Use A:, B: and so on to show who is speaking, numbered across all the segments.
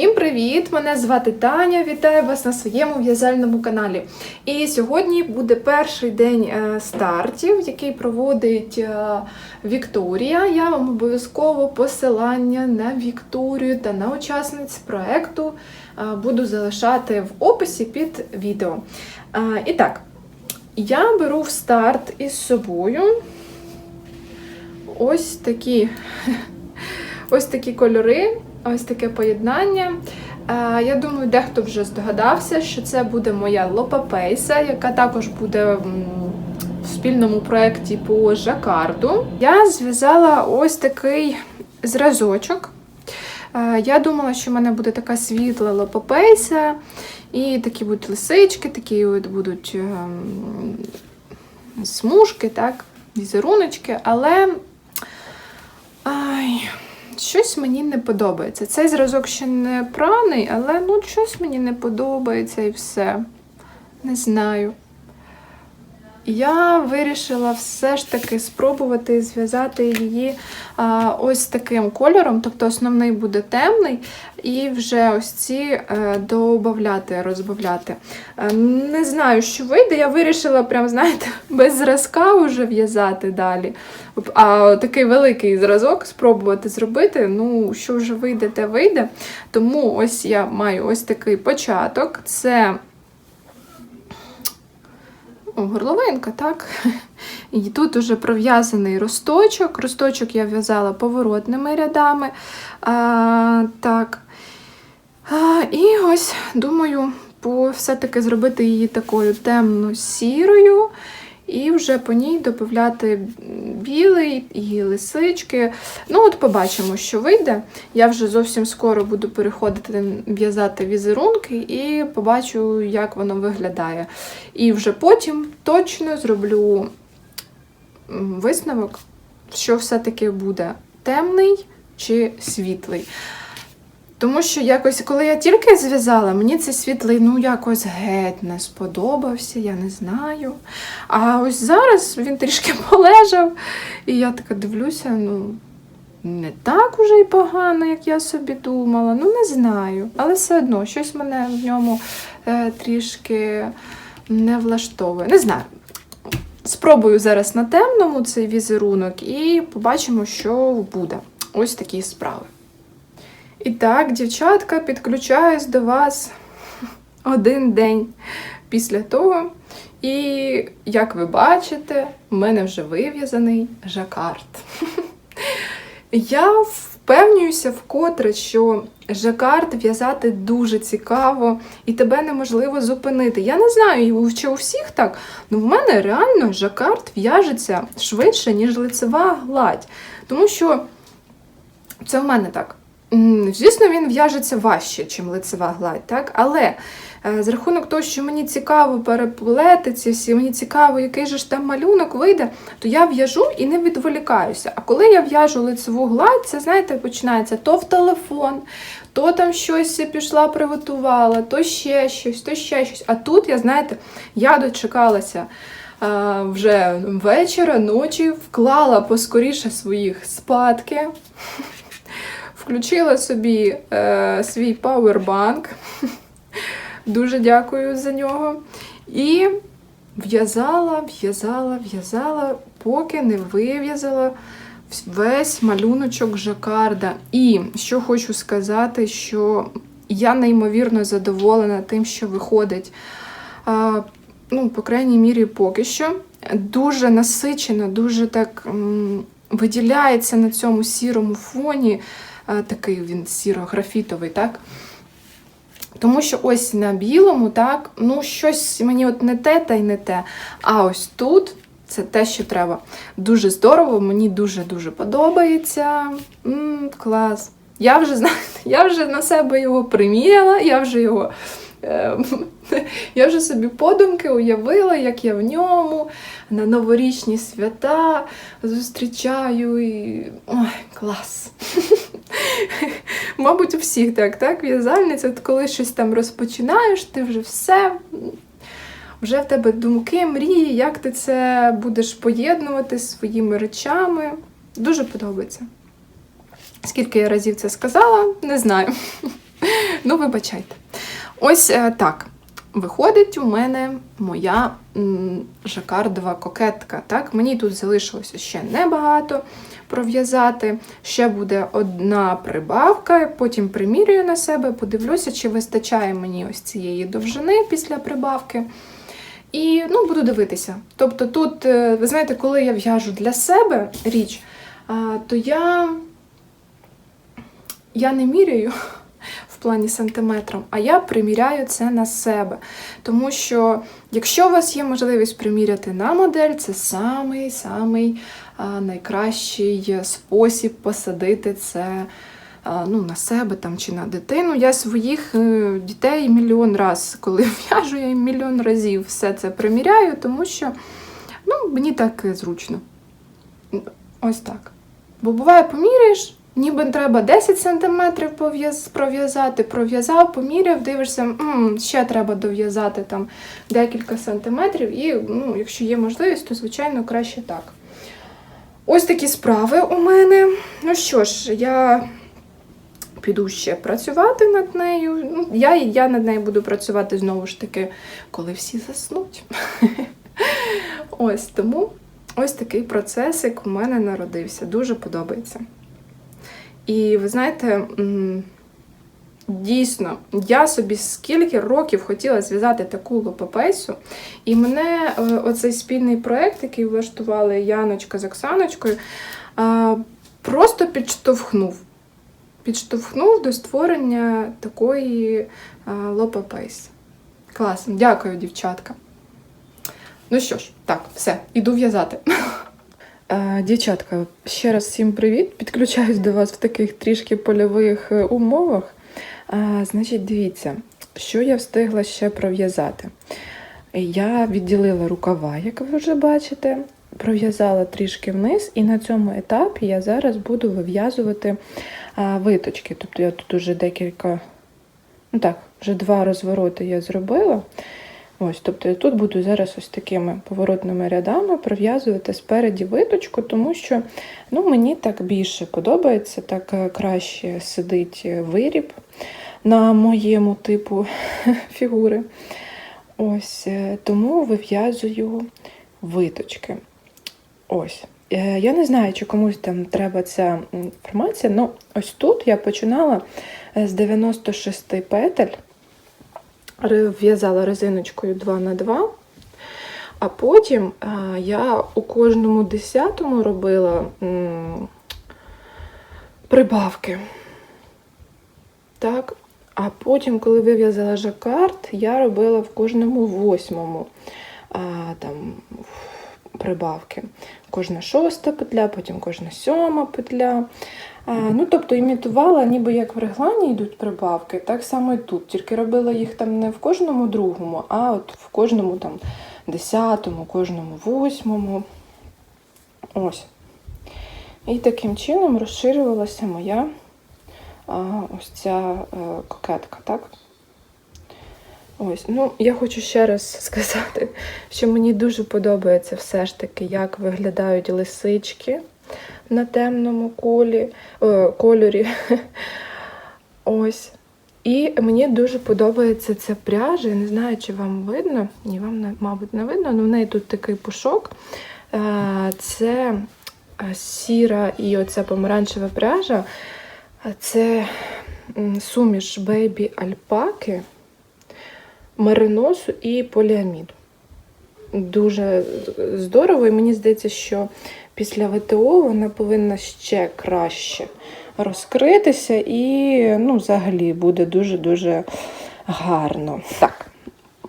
A: Всім привіт! Мене звати Таня. Вітаю вас на своєму в'язальному каналі. І сьогодні буде перший день е, стартів, який проводить е, Вікторія. Я вам обов'язково посилання на Вікторію та на учасниць проекту е, буду залишати в описі під відео. І так, я беру в старт із собою ось такі, ось такі кольори. Ось таке поєднання. Е, Я думаю, дехто вже здогадався, що це буде моя лопапейса, яка також буде в спільному проєкті по жакарду. Я зв'язала ось такий зразочок. Е, Я думала, що в мене буде така світла лопапейса, і такі будуть лисички, такі от будуть ем, смужки, так, візеруночки, але. Щось мені не подобається. Цей зразок ще не праний, але ну щось мені не подобається і все. Не знаю. Я вирішила все ж таки спробувати зв'язати її ось таким кольором, тобто основний буде темний, і вже ось ці е, додати, розбавляти. Е, не знаю, що вийде. Я вирішила, прям, знаєте, без зразка вже в'язати далі. А такий великий зразок спробувати зробити. Ну, що вже вийде, те вийде. Тому ось я маю ось такий початок. Це горловинка, так? І тут уже пров'язаний росточок. Росточок я в'язала поворотними рядами. А, так. А, і ось думаю, все-таки зробити її такою темно-сірою. І вже по ній додати білий і лисички. Ну, от побачимо, що вийде. Я вже зовсім скоро буду переходити в'язати візерунки і побачу, як воно виглядає. І вже потім точно зроблю висновок, що все-таки буде темний чи світлий. Тому що якось, коли я тільки зв'язала, мені цей світлий ну якось геть не сподобався, я не знаю. А ось зараз він трішки полежав, і я така дивлюся, ну, не так уже й погано, як я собі думала. Ну, не знаю. Але все одно, щось мене в ньому е, трішки не влаштовує. Не знаю. Спробую зараз на темному цей візерунок і побачимо, що буде. Ось такі справи. І так, дівчатка, підключаюсь до вас один день після того. І, як ви бачите, в мене вже вив'язаний жакард. Я впевнююся вкотре, що жакард в'язати дуже цікаво і тебе неможливо зупинити. Я не знаю, чи у всіх так, але в мене реально жакард в'яжеться швидше, ніж лицева гладь. Тому що це в мене так. Звісно, він в'яжеться важче, ніж лицева гладь, так? але е, за рахунок того, що мені цікаво переплети ці всі, мені цікаво, який же ж там малюнок вийде, то я в'яжу і не відволікаюся. А коли я в'яжу лицеву гладь, це, знаєте, починається то в телефон, то там щось пішла, приготувала, то ще щось, то ще щось. А тут, я, знаєте, я дочекалася. е, Вже вечора, ночі вклала поскоріше своїх спадки, Включила собі е, свій пауербанк. Дуже дякую за нього. І в'язала, в'язала, в'язала, поки не вив'язала весь малюночок жакарда. І що хочу сказати, що я неймовірно задоволена тим, що виходить. А, ну, по крайній мірі, поки що. Дуже насичено, дуже так м, виділяється на цьому сірому фоні. А, такий він сіро-графітовий, так? Тому що ось на білому, так, ну щось мені от не те та й не те. А ось тут це те, що треба. Дуже здорово, мені дуже-дуже подобається. М, клас. Я вже знаєте, я вже на себе його приміряла, я вже його. е, Я вже собі подумки уявила, як я в ньому на новорічні свята зустрічаю і. Ой, клас. Мабуть, у всіх так, так? В'язальниця, от коли щось там розпочинаєш, ти вже все, вже в тебе думки, мрії, як ти це будеш поєднувати з своїми речами. Дуже подобається. Скільки я разів це сказала, не знаю. Ну, вибачайте. Ось е, так. Виходить у мене моя жакардова кокетка. Так? Мені тут залишилося ще небагато пров'язати. Ще буде одна прибавка, потім примірюю на себе, подивлюся, чи вистачає мені ось цієї довжини після прибавки. І ну, буду дивитися. Тобто, тут, е, ви знаєте, коли я в'яжу для себе річ, то я, я не міряю плані сантиметром, а я приміряю це на себе. Тому що, якщо у вас є можливість приміряти на модель, це самий самий найкращий спосіб посадити це ну, на себе там, чи на дитину. Я своїх е, дітей мільйон раз, коли в'яжу, я їм мільйон разів все це приміряю, тому що ну, мені так зручно. Ось так. Бо буває, поміряєш, ніби треба 10 см пров'язати, пров'язав, поміряв, дивишся, «М, ще треба дов'язати там декілька сантиметрів, і ну, якщо є можливість, то звичайно краще так. Ось такі справи у мене. Ну що ж, я піду ще працювати над нею. Ну, я, я над нею буду працювати знову ж таки, коли всі заснуть. Ось тому ось такий процесик у мене народився. Дуже подобається. І ви знаєте, дійсно, я собі скільки років хотіла зв'язати таку лопапейсу, і мене е, оцей спільний проєкт, який влаштували Яночка з Оксаночкою, просто підштовхнув. Підштовхнув до створення такої е, лопапейси. Класно, дякую, дівчатка. Ну що ж, так, все, іду в'язати. Е, Дівчатка, ще раз всім привіт. Підключаюсь до вас в таких трішки польових е, умовах. Е, Значить, дивіться, що я встигла ще пров'язати. Я відділила рукава, як ви вже бачите, пров'язала трішки вниз, і на цьому етапі я зараз буду вив'язувати виточки. Тобто я тут вже декілька, ну так, вже два розвороти я зробила. Ось, тобто я тут буду зараз ось такими поворотними рядами пров'язувати спереді виточку, тому що ну, мені так більше подобається, так е, краще сидить виріб на моєму типу фігури. Ось, е, тому вив'язую виточки. Ось. Е, Я не знаю, чи комусь там треба ця інформація, але ось тут я починала е, з 96 петель, в'язала резиночкою 2 на 2 а потім е, я у кожному десятому робила прибавки. Так. А потім, коли вив'язала жакард, я робила в кожному восьмому а, там, прибавки. Кожна шоста петля, потім кожна сьома петля. Ну, тобто імітувала, ніби як в реглані йдуть прибавки, так само і тут. Тільки робила їх там не в кожному другому, а от в кожному там десятому, кожному восьмому. Ось. І таким чином розширювалася моя а, ось ця е, кокетка, так? Ось, ну я хочу ще раз сказати, що мені дуже подобається все ж таки, як виглядають лисички на темному колі, е, кольорі. Ось. І мені дуже подобається ця пряжа. Я не знаю, чи вам видно. Ні, вам, мабуть, не видно, але в неї тут такий пушок. Е, Це е, сіра і оця помаранчева пряжа. Це суміш бейбі мериносу і поліаміду. Дуже здорово, і мені здається, що після ВТО вона повинна ще краще розкритися і ну, взагалі буде дуже-дуже гарно. Так,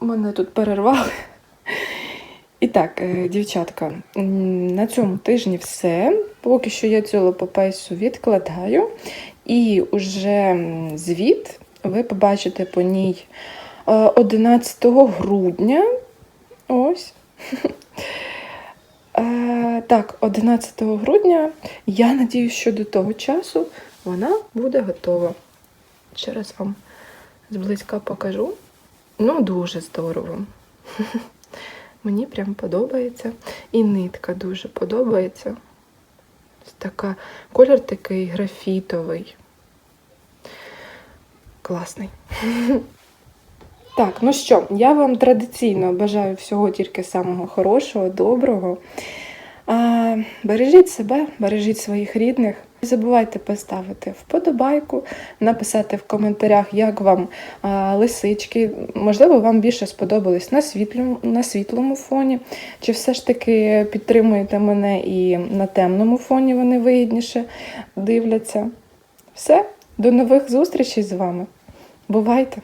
A: мене тут перервали. І так, е, дівчатка, на цьому тижні все. Поки що я цю лопопейсу відкладаю. І уже звіт ви побачите по ній 11 грудня. Ось. Так, 11 грудня. Я надію, що до того часу вона буде готова. Ще раз вам зблизька покажу. Ну, дуже здорово. Мені прям подобається. І нитка дуже подобається. Така, колір такий графітовий. класний. Так, ну що, я вам традиційно бажаю всього тільки самого хорошого, доброго. А, бережіть себе, бережіть своїх рідних. Не забувайте поставити вподобайку, написати в коментарях, як вам а, лисички. Можливо, вам більше сподобались на світлому, на світлому фоні, чи все ж таки підтримуєте мене і на темному фоні вони вигідніше дивляться. Все, до нових зустрічей з вами. Бувайте!